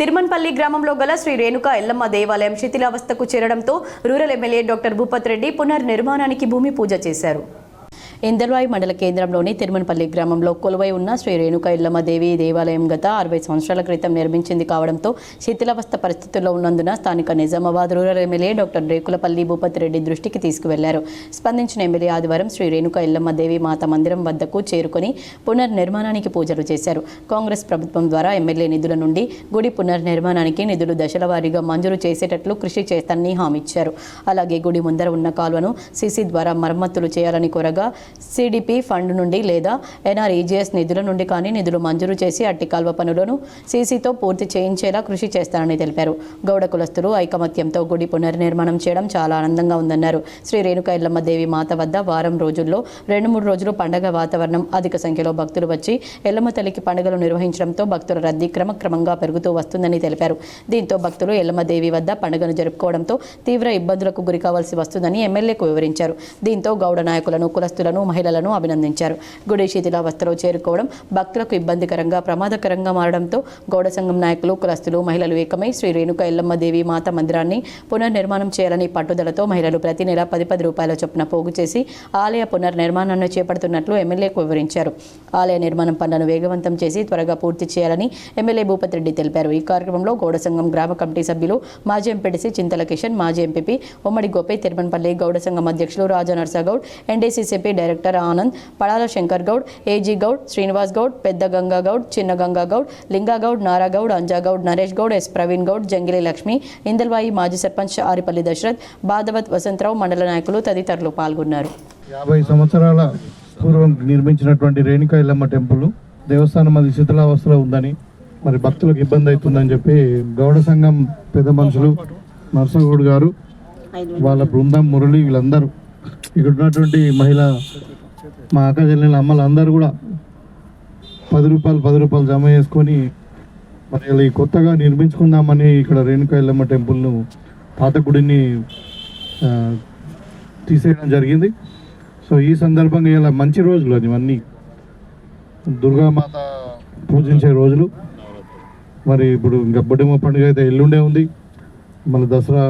తిరుమన్పల్లి గ్రామంలో గల శ్రీ రేణుక ఎల్లమ్మ దేవాలయం శిథిలావస్థకు చేరడంతో rural MLA doctor Bhupat Reddy పునర్నిర్మాణానికి భూమి పూజ చేశారు. ఇందర్వాయి మండల కేంద్రంలోని తిరుమనపల్లి గ్రామంలో కొలువై ఉన్న శ్రీ రేణుక ఇల్లమ్మదేవి దేవాలయం గత అరవై సంవత్సరాల క్రితం నిర్మించింది కావడంతో శిథిలావస్థ పరిస్థితుల్లో ఉన్నందున స్థానిక Nizamabad rural MLA doctor Rekulapalli Bhupathi Reddy దృష్టికి తీసుకువెళ్ళారు. స్పందించిన ఎమ్మెల్యే ఆదివారం శ్రీ రేణుక ఇల్లమ్మదేవి మాత మందిరం వద్దకు చేరుకొని పునర్నిర్మాణానికి పూజలు చేశారు. కాంగ్రెస్ ప్రభుత్వం ద్వారా ఎమ్మెల్యే నిధుల నుండి గుడి పునర్నిర్మాణానికి నిధులు దశల వారీగా మంజూరు చేసేటట్లు కృషి చేస్తానని హామీ ఇచ్చారు. అలాగే గుడి ముందర ఉన్న కాలువను సీసీ ద్వారా మరమ్మతులు చేయాలని కోరగా సిడిపి ఫండ్ నుండి లేదా ఎన్ఆర్ఈజీఎస్ నిధుల నుండి కానీ నిధులు మంజూరు చేసి అట్టి కాల్వ పనులను సీసీతో పూర్తి చేయించేలా కృషి చేస్తానని తెలిపారు. గౌడ కులస్తులు ఐకమత్యంతో గుడి పునర్నిర్మాణం చేయడం చాలా ఆనందంగా ఉందన్నారు. శ్రీ రేణుక ఎల్లమ్మ దేవి మాత వద్ద వారం రోజుల్లో రెండు మూడు రోజులు పండగ వాతావరణం అధిక సంఖ్యలో భక్తులు వచ్చి ఎల్లమ్మ తల్లికి పండుగలు నిర్వహించడంతో భక్తుల రద్దీ క్రమక్రమంగా పెరుగుతూ వస్తుందని తెలిపారు. దీంతో భక్తులు ఎల్లమ్మ దేవి వద్ద పండుగను జరుపుకోవడంతో తీవ్ర ఇబ్బందులకు గురి కావాల్సి వస్తుందని ఎమ్మెల్యేకు వివరించారు. దీంతో గౌడ నాయకులను కులస్తులను మహిళలను అభినందించారు. గుడి శిథిలావస్థలో చేరుకోవడం భక్తులకు ఇబ్బందికరంగా ప్రమాదకరంగా మారడంతో గౌడ సంఘం నాయకులు కులస్తులు మహిళలు ఏకమై శ్రీ రేణుక ఎల్లమ్మ దేవి మాత మందిరాన్ని పునర్నిర్మాణం చేయాలని పట్టుదలతో మహిళలు ప్రతి నెల పది పది రూపాయల చొప్పున పోగు చేసి ఆలయ పునర్నిర్మాణాన్ని చేపడుతున్నట్లు ఎమ్మెల్యేకు వివరించారు. ఆలయ నిర్మాణం పనులను వేగవంతం చేసి త్వరగా పూర్తి చేయాలని ఎమ్మెల్యే భూపతి రెడ్డి తెలిపారు. ఈ కార్యక్రమంలో గౌడ సంఘం గ్రామ కమిటీ సభ్యులు మాజీ ఎంపీటీసీ చింతల కిషన్ మాజీ ఎంపీపీ ఉమ్మడి గోపే తిరుమనపల్లి గౌడ సంఘం అధ్యక్షులు Raja Narsagoud NDCCP director Anand Padala Shankar Goud AG Goud Srinivas Goud Pedda Ganga Goud Chinna Ganga Goud Linga Goud Naragoud Anjagoud Naresh Goud S Praveen Goud Jangili Lakshmi Indalwai మాజీ సర్పంచ్ ఆరిపల్లి దశరథ్ బాధవత్ వసంతరావు మండల నాయకులు తదితరులు పాల్గొన్నారు. యాభై సంవత్సరాల పూర్వం నిర్మించినటువంటి రేణుకా ఎల్లమ్మ టెంపుల్ దేవస్థానం అది శిథిలావస్థలో ఉందని మరి భక్తులకు ఇబ్బంది అవుతుందని చెప్పి గౌడ సంఘం పెద్ద మనుషులు నర్సగౌడ్ గారు వాళ్ళ బృందం మురళి వీళ్ళందరూ ఇక్కడ ఉన్నటువంటి మహిళ మా అక్క చెల్లెల అమ్మలు అందరూ కూడా పది రూపాయలు పది రూపాయలు జమ చేసుకొని మరి ఇలా ఈ కొత్తగా నిర్మించుకుందామని ఇక్కడ రేణుకా ఎల్లమ్మ టెంపుల్ను పాత గుడిని తీసేయడం జరిగింది. సో ఈ సందర్భంగా ఇలా మంచి రోజులు అది ఇవన్నీ. దుర్గామాత పూజించే రోజులు. మరి ఇప్పుడు ఇంకా బొడ్డెమ్మ పండుగ అయితే ఎల్లుండే ఉంది. మన దసరా